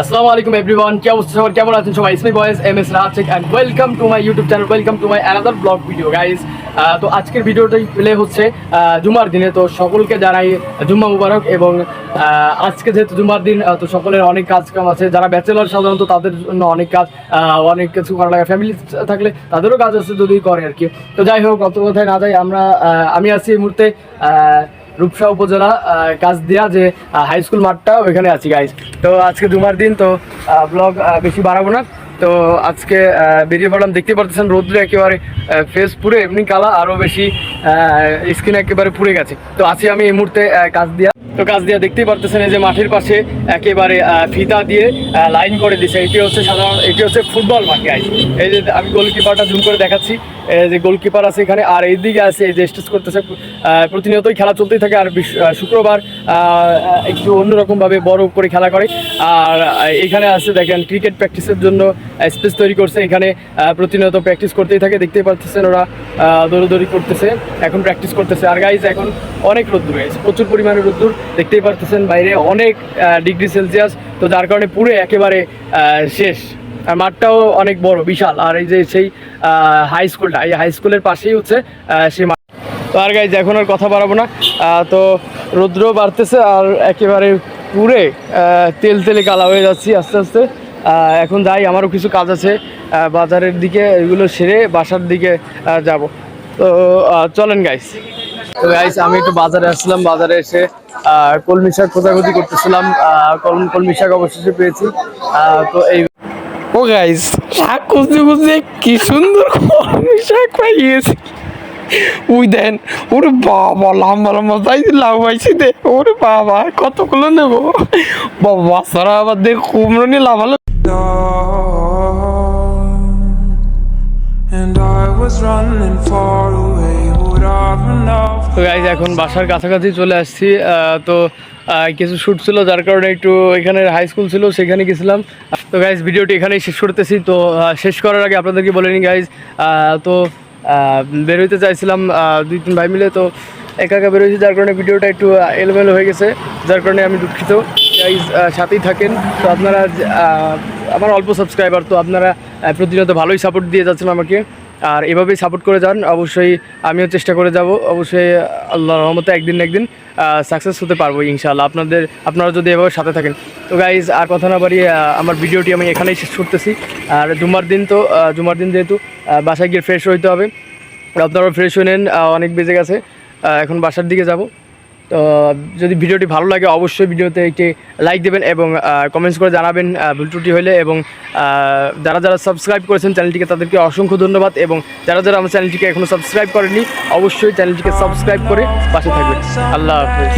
আসসালামু আলাইকুম এভরিওয়ান কি অবস্থা সবার? কেমন আছেন সবাই? ইসমি বয়েস M S Rajek and welcome to my YouTube channel welcome to my another blog video guys তো আজকের ভিডিওটাই প্লে হচ্ছে জুমার দিনে। তো সকলকে জানাই জুম্মা মুবারক এবং আজকে যেহেতু জুমার দিন তো সকলের অনেক কাজ কাম আছে। যারা ব্যাচেলর সাধারণত তাদের জন্য অনেক কাজ অনেক কিছু করা লাগে। ফ্যামিলি থাকলে তাদেরও কাজ আছে যদি করে আর কি। তো যাই হোক, অত কথায় না যাই, আমরা আমি আছি এই মুহূর্তে রূপসা উপজেলা কাজ দিয়া যে হাই স্কুল মাঠটা ওইখানে আছি গাইজ তো আজকে জুমার দিন, তো ব্লগ বেশি বাড়াবো না। তো আজকে বেরিয়ে পড়লাম দেখতে পারতেছেন, রোদ্রে একেবারে ফেস পুরে এমনি কালা আরও বেশি স্কিন একেবারে পুড়ে গেছে। তো আছি আমি এই মুহূর্তে কাজ দিয়া তো কাজ দিয়ে দেখতেই পারতেছেন এই যে মাঠের পাশে একেবারে ফিতা দিয়ে লাইন করে দিছে। এটি হচ্ছে সাধারণ, এটি হচ্ছে ফুটবল মাঠে আছে এই যে আমি গোলকিপারটা জুম করে দেখাচ্ছি। যে গোলকিপার আছে এখানে, আর এই দিকে আছে, এই যে স্টেজ করতেছে প্রতিনিয়তই খেলা চলতেই থাকে। আর শুক্রবার একটু অন্যরকমভাবে বড় করে খেলা করে। আর এখানে আছে দেখেন ক্রিকেট প্র্যাকটিসের জন্য স্পেস তৈরি করছে। এখানে প্রতিনিয়ত প্র্যাকটিস করতেই থাকে, দেখতেই পাচ্ছেন ওরা দৌড়াদৌড়ি করতেছে, এখন প্র্যাকটিস করতেছে। আর গাইজ এখন অনেক রোদ্দুর হয়েছে প্রচুর পরিমাণে রোদ্দুর দেখতেই পারতেছেন বাইরে অনেক ডিগ্রি সেলসিয়াস তো যার কারণে পুরো একেবারে শেষ। আর মাঠটাও অনেক বড়, বিশাল। আর এই যে সেই হাই স্কুলটা এই হাই স্কুলের পাশেই হচ্ছে সেই মাঠ। তো আর গাইজ এখন আর কথা বাড়াবো না। তো রৌদ্র বাড়তেছে আর একেবারে পুরে তেল তেলে কালা হয়ে যাচ্ছি আস্তে আস্তে। এখন যাই, আমারও কিছু কাজ আছে। বাজারের দিকে এগুলো সেরে বাসার দিকে যাব। তো চলেন গাইস তো গাইস আমি একটু বাজারে আসলাম বাজারে এসে কলমি শাক খোঁজাখুঁজি করতেছিলাম। কলমি শাক অবশেষে পেয়েছি। তো এই ও গাইস শাক খুঁজতে খুঁজতে কি সুন্দর কলমি শাক পাইয়েছি উই দেন ওরে বাবা লম্বা লম্বা সাইজ লাভ পাইছি দে ওরে বাবা কতগুলো নেব বাবা বাচ্চারা আবার দেখ কুমড়ো নিয়ে লাভ হলো And I was running far away. Would I run off? তো গাইজ এখন বাসার কাছাকাছি চলে আসছি আহ, তো কিছু শ্যুট ছিল যার কারণে একটু এখানে হাই স্কুল ছিল সেখানে গেছিলাম তো গাইজ ভিডিওটি এখানেই শেষ করতেছি তো শেষ করার আগে আপনাদেরকে বলে নিই গাইজ তো বেরোইতে চাইছিলাম দুই তিন ভাই মিলে, তো একা একা বেরোয়েছি যার কারণে ভিডিওটা একটু এলোমেলো হয়ে গেছে, যার কারণে আমি দুঃখিত। সাথেই থাকেন। তো আপনারা আমার অল্প সাবস্ক্রাইবার তো আপনারা প্রতিনিয়ত ভালোই সাপোর্ট দিয়ে যাচ্ছেন আমাকে। আর এভাবেই সাপোর্ট করে যান, অবশ্যই আমিও চেষ্টা করে যাব। অবশ্যই আল্লাহ রহমতে একদিন না একদিন সাকসেস হতে পারব ইনশাল্লাহ আপনাদের, আপনারা যদি এভাবে সাথে থাকেন। তো গাইজ আর কথা না বাড়িয়ে আমার ভিডিওটি আমি এখানেই শেষ করতেছি। আর জুমার দিন তো জুমার দিন যেহেতু বাসায় গিয়ে ফ্রেশ হইতে হবে। আপনারাও ফ্রেশ হয়ে নেন অনেক বেজে গেছে। এখন বাসার দিকে যাব। তো যদি ভিডিওটি ভালো লাগে, অবশ্যই ভিডিওতে একটি লাইক দেবেন এবং কমেন্টস করে জানাবেন ভুল ত্রুটি হলে এবং যারা যারা সাবস্ক্রাইব করেছেন চ্যানেলটিকে তাদেরকে অসংখ্য ধন্যবাদ এবং যারা যারা আমার চ্যানেলটিকে এখনও সাবস্ক্রাইব করেনি অবশ্যই চ্যানেলটিকে সাবস্ক্রাইব করে পাশে থাকবেন। আল্লাহ হাফেজ।